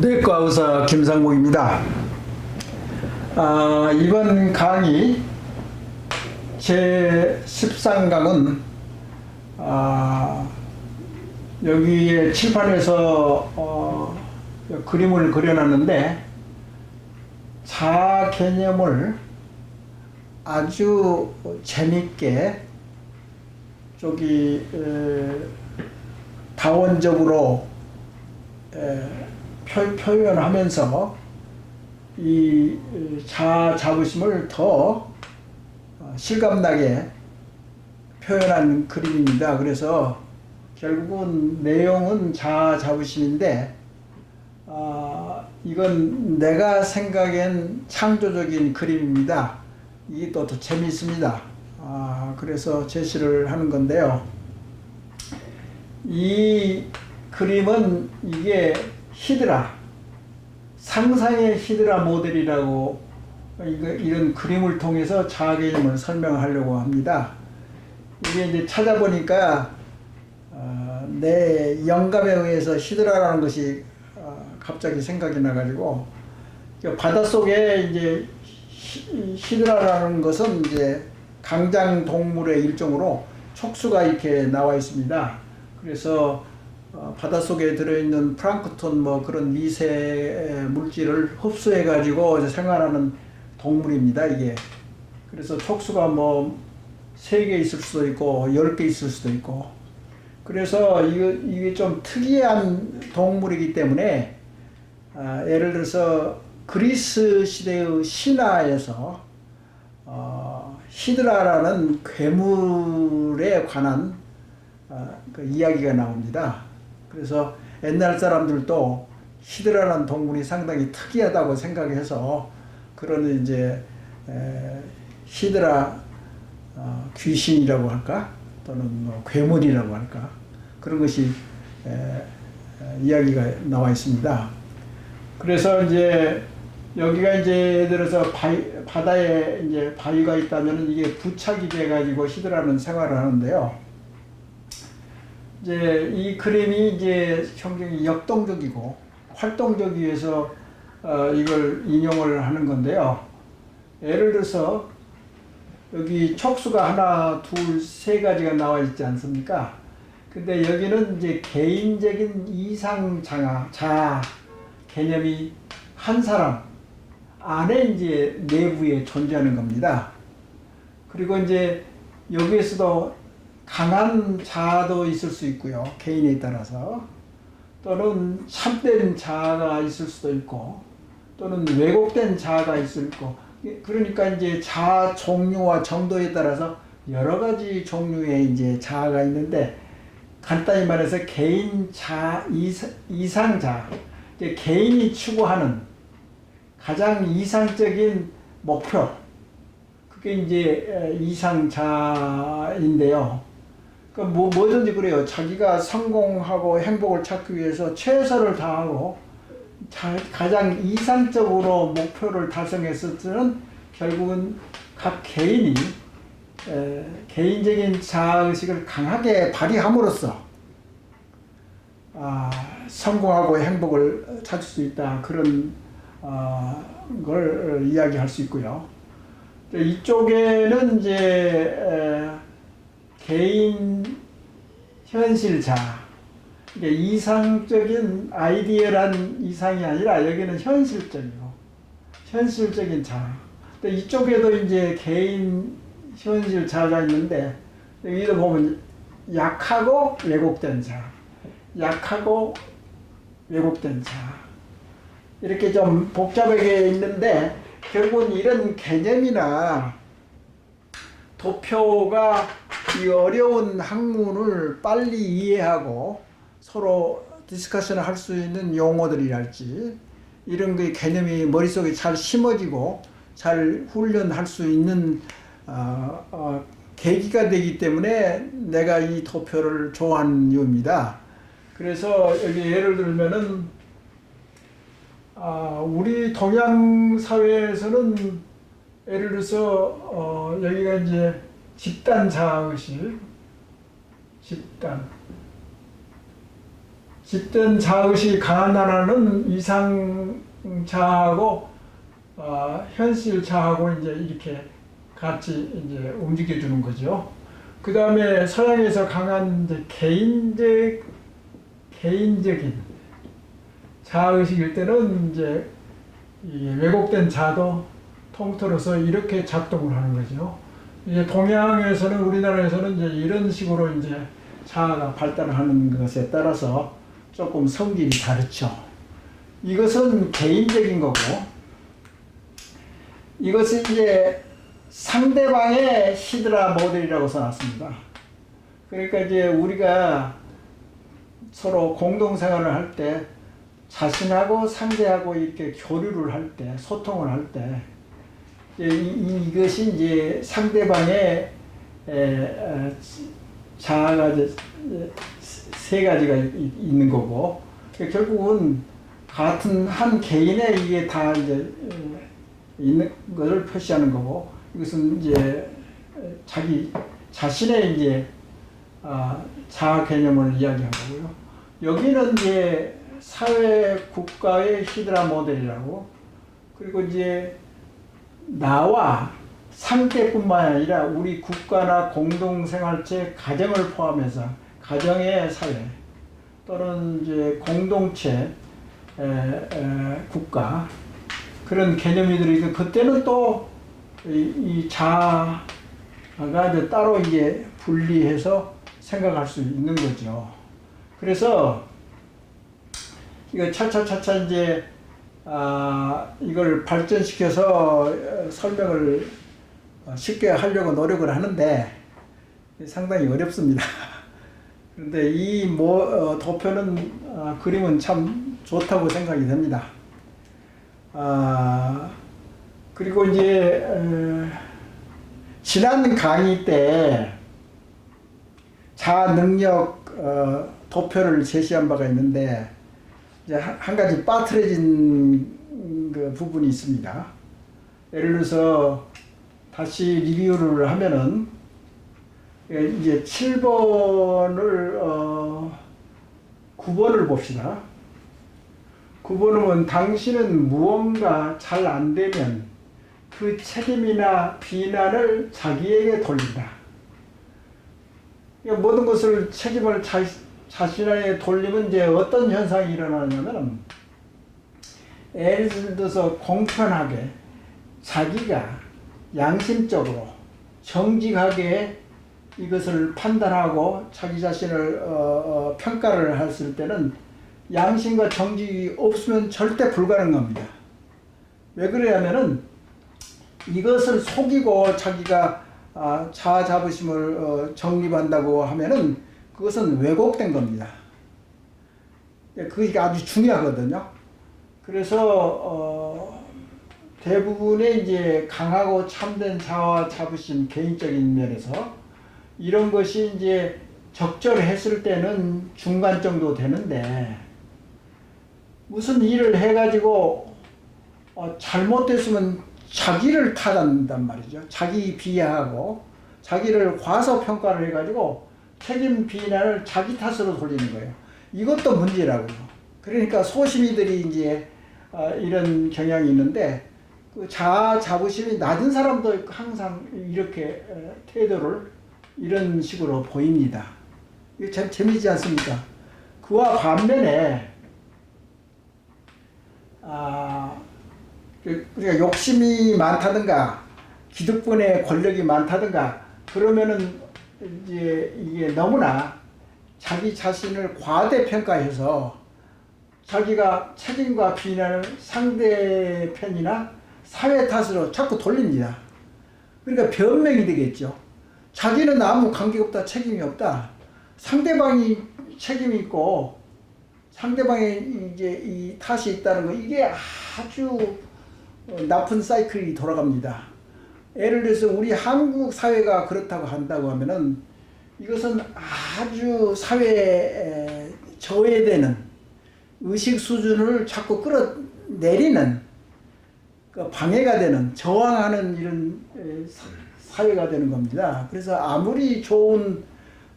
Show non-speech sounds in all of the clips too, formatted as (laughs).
내과 의사 김상목입니다. 아, 이번 강의 제 13강은 아, 여기에 칠판에서 어, 그림을 그려놨는데 자아 개념을 아주 재밌게 저기 에, 다원적으로 표현하면서 이 자아 자부심을 더 어, 실감나게 표현한 그림입니다. 그래서 결국은 내용은 자아 자부심인데 아, 이건 내가 생각엔 창조적인 그림입니다. 이게 또 더 재미있습니다. 아, 그래서 제시를 하는 건데요. 이 그림은 이게 히드라 상상의 히드라 모델이라고 이런 그림을 통해서 자아 개념을 설명하려고 합니다. 이게 이제 찾아보니까 어, 내 영감에 의해서 히드라라는 것이 어, 갑자기 생각이 나가지고 그 바닷속에 이제 히- 히드라라는 것은 이제 강장 동물의 일종으로 촉수가 이렇게 나와 있습니다. 그래서 어, 바닷속에 들어있는 플랑크톤 뭐 그런 미세 물질을 흡수해 가지고 생활하는 동물입니다. 이게 그래서 촉수가 뭐세개 있을 수도 있고 열개 있을 수도 있고 그래서 이게 좀 특이한 동물이기 때문에 아, 예를 들어서 그리스 시대의 신화에서 어, 히드라라는 괴물에 관한 아, 그 이야기가 나옵니다. 그래서 옛날 사람들도 히드라라는 동물이 상당히 특이하다고 생각해서 그런 이제 에, 히드라 어, 귀신이라고 할까 또는 뭐 괴물이라고 할까 그런 것이 에, 에, 이야기가 나와 있습니다. 그래서 이제 여기가 이제 들어서 바위, 바다에 이제 바위가 있다면 이게 부착이 돼가지고 히드라는 생활을 하는데요. 이제 이 그림이 이제 굉장히 역동적이고 활동적이 위해서 어, 이걸 인용을 하는 건데요. 예를 들어서 여기 촉수가 하나, 둘, 세 가지가 나와 있지 않습니까? 근데 여기는 이제 개인적인 이상 장아, 자 개념이 한 사람 안에 이제 내부에 존재하는 겁니다. 그리고 이제 여기에서도 강한 자아도 있을 수 있고요. 개인에 따라서. 또는 참된 자아가 있을 수도 있고, 또는 왜곡된 자아가 있을 수 있고, 그러니까 이제 자아 종류와 정도에 따라서 여러 가지 종류의 이제 자아가 있는데, 간단히 말해서 개인 자, 이상, 이제 개인이 추구하는 가장 이상적인 목표, 그게 이제 이상자인데요. 그 뭐, 뭐든지 그래요. 자기가 성공하고 행복을 찾기 위해서 최선을 다하고 자, 가장 이상적으로 목표를 달성했을 때는 결국은 각 개인이 에, 개인적인 자아의식을 강하게 발휘함으로써 아, 성공하고 행복을 찾을 수 있다. 그런 어, 걸 이야기할 수 있고요. 이쪽에는 이제 에, 개인 현실자, 이상적인 아이디어란 이상이 아니라 여기는 현실적이고 현실적인 자. 이쪽에도 이제 개인 현실 자가 있는데 여기도 보면 약하고 왜곡된 자, 약하고 왜곡된 자. 이렇게 좀 복잡하게 있는데 결국은 이런 개념이나 도표가 이 어려운 학문을 빨리 이해하고 서로 디스커션을 할 수 있는 용어들이랄지 이런 그 개념이 머릿속에 잘 심어지고 잘 훈련할 수 있는 어, 어, 계기가 되기 때문에 내가 이 도표를 좋아하는 이유입니다. 그래서 여기 예를 들면은 아, 우리 동양 사회에서는 예를 들어서 어, 여기가 이제 집단 자아의식, 집단. 집단 자아의식이 강한 나라는 이상 자아하고 어, 현실 자아하고 이제 이렇게 같이 이제 움직여주는 거죠. 그 다음에 서양에서 강한 이제 개인적 개인적인 자아의식일 때는 이제 이 왜곡된 자도 통틀어서 이렇게 작동을 하는 거죠. 이제 동양에서는 우리나라에서는 이제 이런 식으로 이제 자아가 발달하는 것에 따라서 조금 성질이 다르죠. 이것은 개인적인 거고 이것은 이제 상대방의 히드라 모델이라고 써놨습니다. 그러니까 이제 우리가 서로 공동생활을 할때 자신하고 상대하고 이렇게 교류를 할 때, 소통을 할 때, 이제 이, 이것이 이제 상대방의 에, 에, 자아가 세 가지가 이- 있는 거고, 결국은 같은 한 개인의 이게 다 이제 에, 있는 것을 표시하는 거고, 이것은 이제 자기 자신의 이제 아, 자아 개념을 이야기한 거고요. 여기는 이제 사회 국가의 히드라 모델이라고 그리고 이제 나와 상대뿐만 아니라 우리 국가나 공동생활체 가정을 포함해서 가정의 사회 또는 이제 공동체 에, 에, 국가 그런 개념이들이 그때는 또 이, 이 자아가 따로 이제 분리해서 생각할 수 있는 거죠. 그래서 이거 차차차차 이제 아 이걸 발전시켜서 어, 설명을 어, 쉽게 하려고 노력을 하는데 상당히 어렵습니다. (laughs) 그런데 이 뭐, 어, 도표는 아, 그림은 참 좋다고 생각이 됩니다. 아 그리고 이제 어, 지난 강의 때 자아 능력 어, 도표를 제시한 바가 있는데 이제 한, 한 가지 빠트려진 그 부분이 있습니다. 예를 들어서 다시 리뷰를 하면은 예, 이제 7번을 어, 9번을 봅시다. 9번은 당신은 무언가 잘 안 되면 그 책임이나 비난을 자기에게 돌린다. 모든 것을 책임을 자, 자신에게 돌리면 이제 어떤 현상이 일어나냐면 예를 들어서 공평하게 자기가 양심적으로 정직하게 이것을 판단하고 자기 자신을 어, 어, 평가를 했을 때는 양심과 정직이 없으면 절대 불가능합니다. 왜 그러냐면은 이것을 속이고 자기가 아, 자아 자부심을 어, 정립한다고 하면은 그것은 왜곡된 겁니다. 예, 그게 아주 중요하거든요. 그래서 어, 대부분의 이제 강하고 참된 자아 자부심 개인적인 면에서 이런 것이 이제 적절했을 때는 중간 정도 되는데 무슨 일을 해가지고 어, 잘못됐으면 자기를 탓한단 말이죠. 자기 비하하고 자기를 과소평가를 해가지고 책임 비난을 자기 탓으로 돌리는 거예요. 이것도 문제라고요. 그러니까 소심이들이 이제 어, 이런 경향이 있는데 그 자아 자부심이 낮은 사람도 항상 이렇게 어, 태도를 이런 식으로 보입니다. 이거 참 재미있지 않습니까? 그와 반면에 아 그- 그러니까 욕심이 많다든가 기득권의 권력이 많다든가 그러면은 이제 이게 너무나 자기 자신을 과대평가해서 자기가 책임과 비난을 상대 편이나 사회 탓으로 자꾸 돌립니다. 그러니까 변명이 되겠죠. 자기는 아무 관계 없다, 책임이 없다. 상대방이 책임이 있고 상대방의 이제 이 탓이 있다는 거 이게 아주 어, 나쁜 사이클이 돌아갑니다. 예를 들어서 우리 한국 사회가 그렇다고 한다고 하면은 이것은 아주 사회에 저해되는 의식 수준을 자꾸 끌어내리는 그 방해가 되는 저항하는 이런 사회가 되는 겁니다. 그래서 아무리 좋은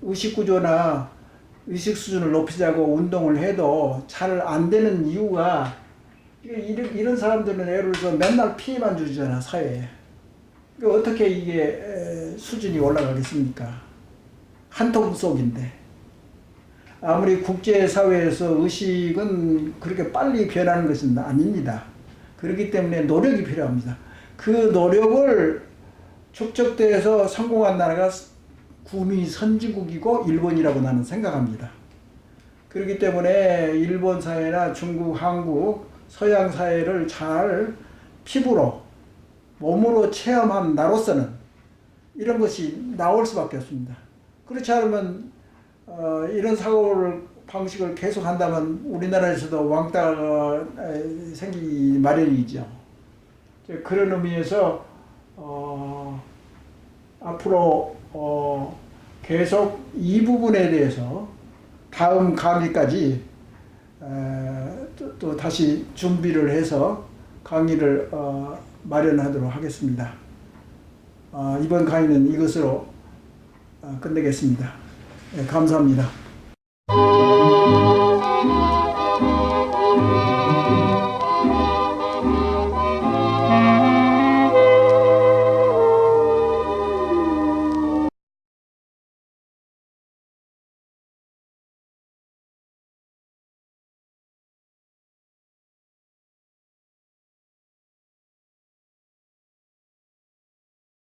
의식 구조나 의식 수준을 높이자고 운동을 해도 잘 안 되는 이유가 이런 사람들은 예를 들어서 맨날 피해만 주잖아 사회에. 그 어떻게 이게 에, 수준이 올라가겠습니까? 한통 속인데. 아무리 국제사회에서 의식은 그렇게 빨리 변하는 것은 아닙니다. 그렇기 때문에 노력이 필요합니다. 그 노력을 축적돼서 성공한 나라가 구미 선진국이고 일본이라고 나는 생각합니다. 그렇기 때문에 일본 사회나 중국, 한국, 서양 사회를 잘 피부로 몸으로 체험한 나로서는 이런 것이 나올 수밖에 없습니다. 그렇지 않으면 어, 이런 사고를 방식을 계속 한다면 우리나라에서도 왕따가 에, 생기기 마련이죠. 그런 의미에서 어, 앞으로 어, 계속 이 부분에 대해서 다음 강의까지 에, 또, 또 다시 준비를 해서 강의를 어, 마련하도록 하겠습니다. 어, 이번 강의는 이것으로 어, 끝내겠습니다. 예, 감사합니다.